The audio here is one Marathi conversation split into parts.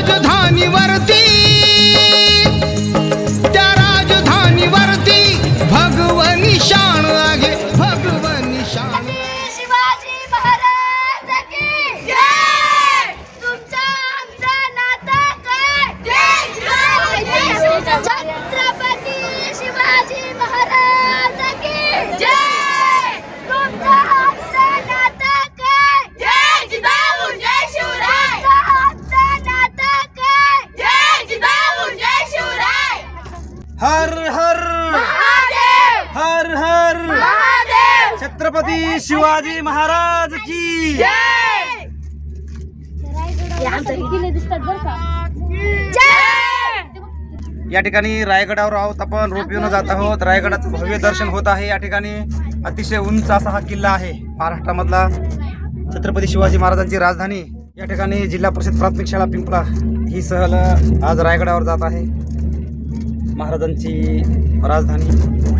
राजधानीवरती निशान शिवाजी महाराज की किल्ले दिसतात बरं का? या ठिकाणी रायगडावर आहोत आपण रोप येऊन जात आहोत. रायगडाचं भव्य दर्शन होत आहे. या ठिकाणी अतिशय उंच असा हा किल्ला आहे. महाराष्ट्रामधला छत्रपती शिवाजी महाराजांची राजधानी. या ठिकाणी जिल्हा परिषद प्राथमिक शाळा पिंपळा ही सहल आज रायगडावर जात आहे. महाराजांची राजधानी.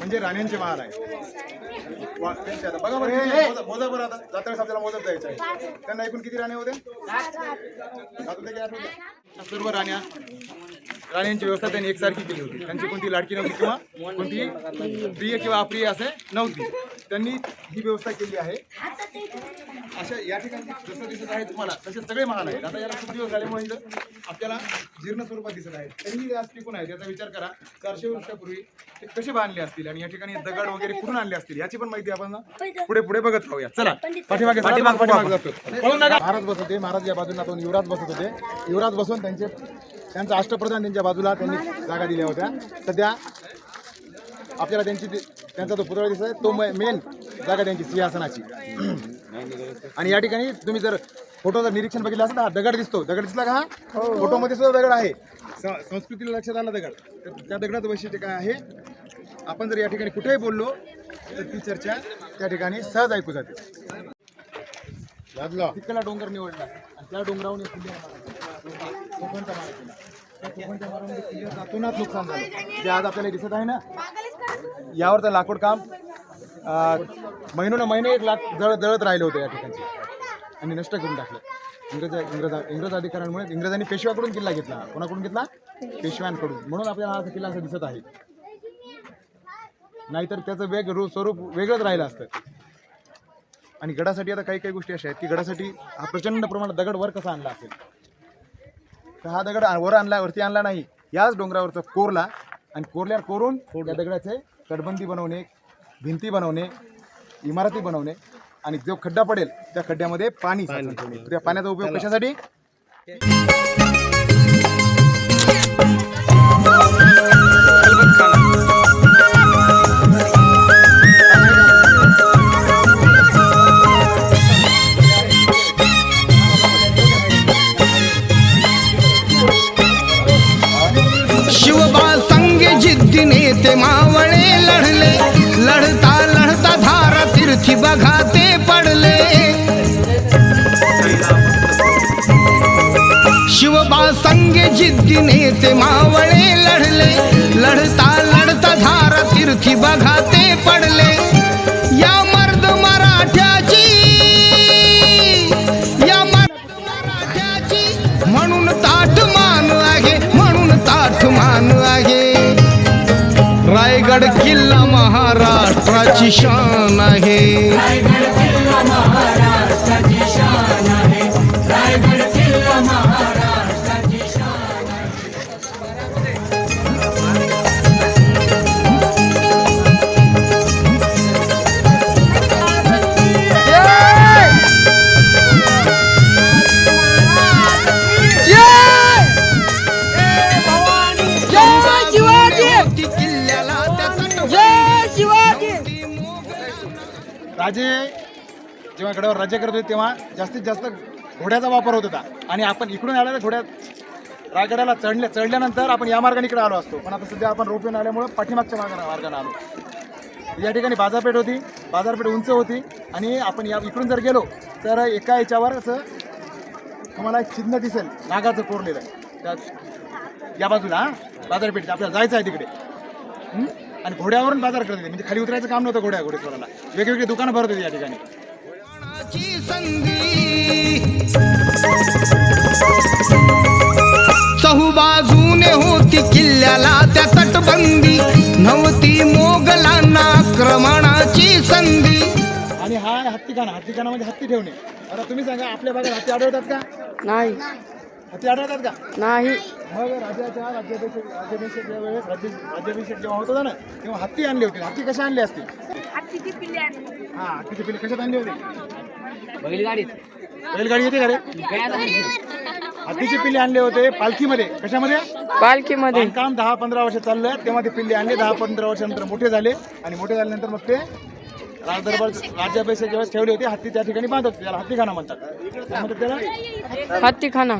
म्हणजे राण्यांचे महाल आहे. वा- त्यांचे आता बघा बरं किती आहे? मोजा- मोजा बरं आता. जात्रा आपल्याला मोजत जायचं आहे. त्यांना एकूण किती राण्या होत्या सात होत्या की आठ होत्या? सर्व राण्या. राण्यांची व्यवस्था त्यांनी एकसारखी केली होती. त्यांची कोणती लाडकी नव्हती किंवा कोणती प्रिय किंवा अप्रिय असे नव्हती. त्यांनी ही व्यवस्था केली आहे. अशा या ठिकाणी जसं दिसत आहे तुम्हाला तसे सगळे महाल आहेत. आता याला खूप दिवस झाल्यामुळे आपल्याला जीर्ण स्वरूपात दिसत आहेत. त्यांनी आज टिकून आहेत याचा विचार करा. चारशे वर्षापूर्वी ते कसे बांधले असतील आणि या ठिकाणी दगड वगैरे कुठून आणले असतील याची पण माहिती आपण पुढे पुढे बघत राहूया चला पाठीमागे. महाराज बसत होते महाराज या बाजूला दोन युवराज बसत होते. युवराज बसून त्यांचे त्यांचा अष्टप्रधान त्यांच्या बाजूला त्यांनी जागा दिल्या होत्या. सध्या आपल्याला त्यांची त्यांचा तो पुतळा दिसत आहे तो मेन जागा त्यांची सिंहासनाची. आणि या ठिकाणी तुम्ही जर फोटोचं निरीक्षण बघितलं असेल तर हा दगड दिसतो. दगड दिसला का हा? फोटोमध्ये सुद्धा दगड आहे. स- संस्कृतीला लक्षात आला दगड. तर त्या दगडाचं वैशिष्ट्य काय आहे? आपण जर या ठिकाणी कुठेही बोललो तर ती चर्चा त्या ठिकाणी सहज ऐकू जाते. तिकडला डोंगर निवडला. आणि त्या डोंगरावरून एक किल्ला. कोकणचा मारा केला. त्या कोकणच्या मारामध्ये किल्ल्याचं अतोनात नुकसान झालं. जे आज आपल्याला दिसत आहे ना यावरचं लाकूड काम महिनोनं महिने एक लाख जळ जळत राहिले होते या ठिकाणचे. आणि नष्ट करून टाकलं. इंग्रज इंग्रज इंग्रज अधिकाऱ्यांमुळे इंग्रजांनी पेशव्याकडून किल्ला घेतला. कोणाकडून घेतला? पेशव्यांकडून. म्हणून आपल्याला हा किल्ला असं दिसत आहे. नाहीतर त्याचं वेग रू स्वरूप वेगळंच राहिलं असतं. आणि गडासाठी आता काही काही गोष्टी अशा आहेत की गडासाठी हा प्रचंड प्रमाणात दगड वर कसा आणला असेल? तर हा दगड वर आणला वरती आणला नाही. याच डोंगरावरचा कोरला आणि कोरल्यावर कोरून त्या दगडाचे तटबंदी बनवणे भिंती बनवणे इमारती बनवणे आणि जो खड्डा पडेल त्या खड्ड्यामध्ये पाणी ठेवणे त्या पाण्याचा उपयोग कशासाठी? जिद्दीने ते मावळे लढले लढता लढता धारा तीर्थी बघा ते पडले. या मर्द मराठ्याची या मर्द मराठ्याची म्हणून ताठ मान आहे म्हणून ताठ मान आहे. रायगड किल्ला महाराष्ट्राची शान आहे. गडावर राज्य करत होते तेव्हा जास्तीत जास्त घोड्याचा वापर होत होता. आणि आपण इकडून आल्याला घोड्यात रायगडाला चढल्या चढल्यानंतर आपण या मार्गाने इकडे आलो असतो. पण आता सध्या आपण रोपवेन आल्यामुळे पाठीमागच्या मार्गाने मार्गाने आलो. या ठिकाणी बाजारपेठ होती. बाजारपेठ उंच होती. आणि आपण या इकडून जर गेलो तर एका याच्यावर असं तुम्हाला एक चिन्ह दिसेल. नागाचं कोरलेलं त्या या बाजूला हां? बाजारपेठ आपल्याला जायचं आहे तिकडे. आणि घोड्यावरून बाजार करत होते. म्हणजे खाली उतरायचं काम नव्हतं घोड्या घोडेस्वराला. वेगवेगळी दुकानं भरत होती या ठिकाणी. चहूबाजूने होती किल्ल्याला त्या तटबंदी. नव्हती मोगलांना आक्रमणाची संधी. आणि हा हत्तीखाना हत्तीखाना म्हणजे हत्ती ठेवणे. आता तुम्ही सांगा आपल्या भागात हत्ती आढळतात का? नाही. हत्ती आढळतात का? नाही. मग राजाच्या राज्याभिषेक राज्याभिषेक ज्या वेळेस राज्य राज्याभिषेक जेव्हा होत होता ना तेव्हा हत्ती आणली होती. हत्ती कशा आणली असतील हा हत्तीची पिल्ले कशात आणली होती? बैलगाडी येते का रे? हत्तीची पिल्ले आणले होते पालखीमध्ये. कशामध्ये? पालखीमध्ये. काम दहा पंधरा वर्ष चाललं तेव्हा ते पिल्ले आणले. दहा पंधरा वर्षानंतर मोठे झाले. आणि मोठे झाल्यानंतर मग ते राजदरबार राज्याभिषेक ज्यावेळेस ठेवले होते हत्ती त्या ठिकाणी बांधत होते. त्याला हत्तीखाना म्हणतात. त्याला? हत्तीखाना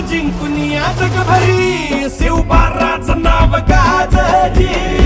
जिंकून या जगभरी शिवबाराचं नाव गाजली.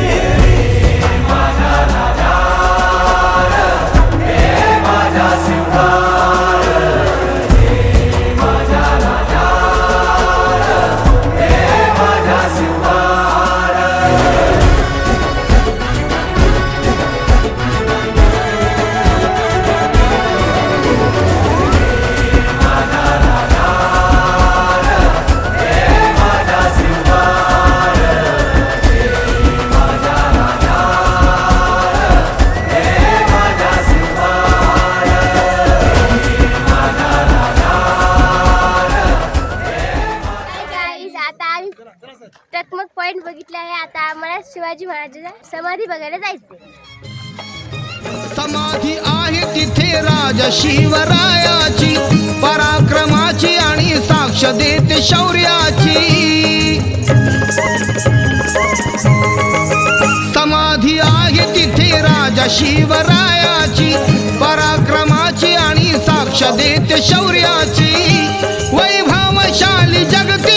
शिवरायाची पराक्रमाची आणि साक्ष देते शौर्याची. समाधी आहे तिथे राजा शिवरायाची पराक्रमाची आणि साक्ष देते शौर्याची. वैभवशाली जगती.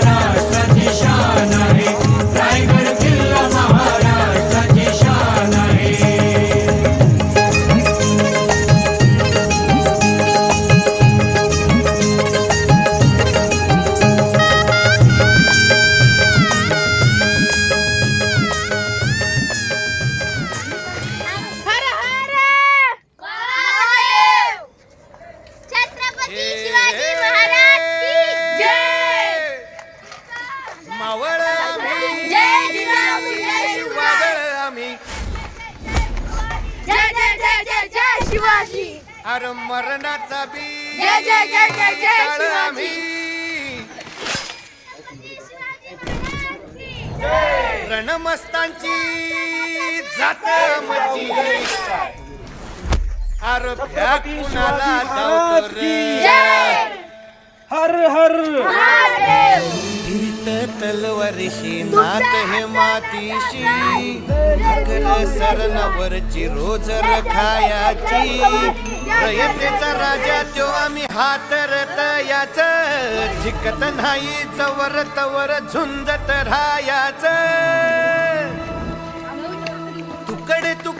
जात मची अर कुणाला धावतो रे. हर हर! महादेव! धीरित तलवारीशी नात हे मातीशी. मकर सरणावरची रोज रखायाची. रयतेचा राजा त्यो आम्ही हातरत याच. झिकत नाही जवर तवर झुंजत राहायाच.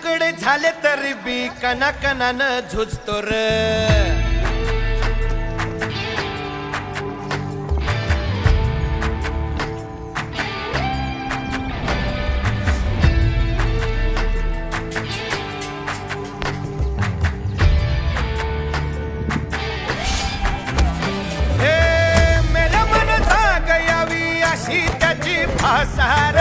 तुकडे झाले तरी बी कना कनान झुजतो र. सहारा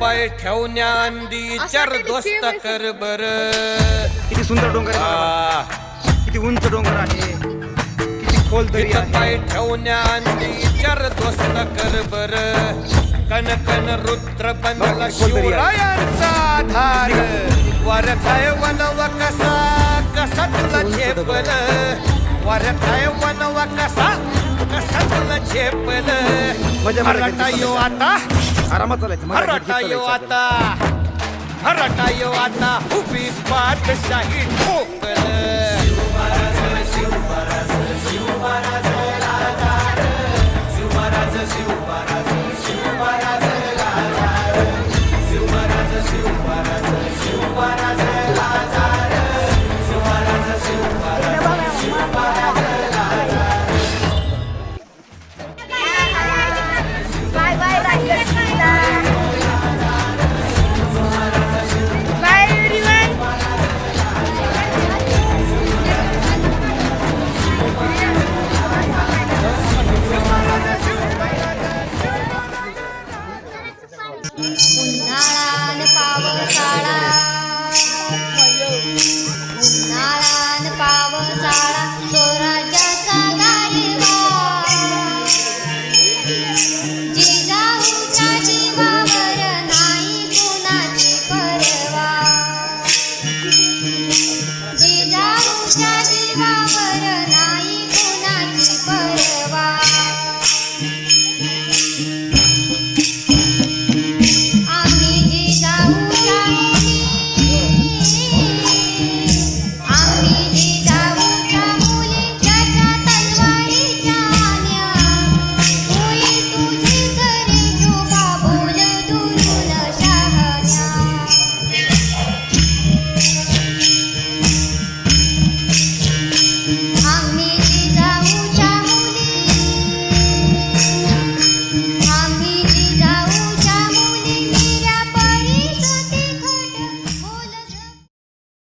पाय ठेवण्या अंदी चार दोस्त कर बर किती सुंदर डोंगर आहे किती उंच डोंगर आहे. किती खोल दरी आहे. पाय ठेवण्या अंदी चार दोस्त कर बर कन कन रुद्र बनला शिवरायांचा आधार वरथाय वनव कसा कसा तुला झेपल वरथाय वनव कसा कसं झेपल मजा मराठा यो आता. आरामात चालायचं मराठा यो आता. मराठा यो आता. उभी पाठशाही ठोकल. शिव महाराज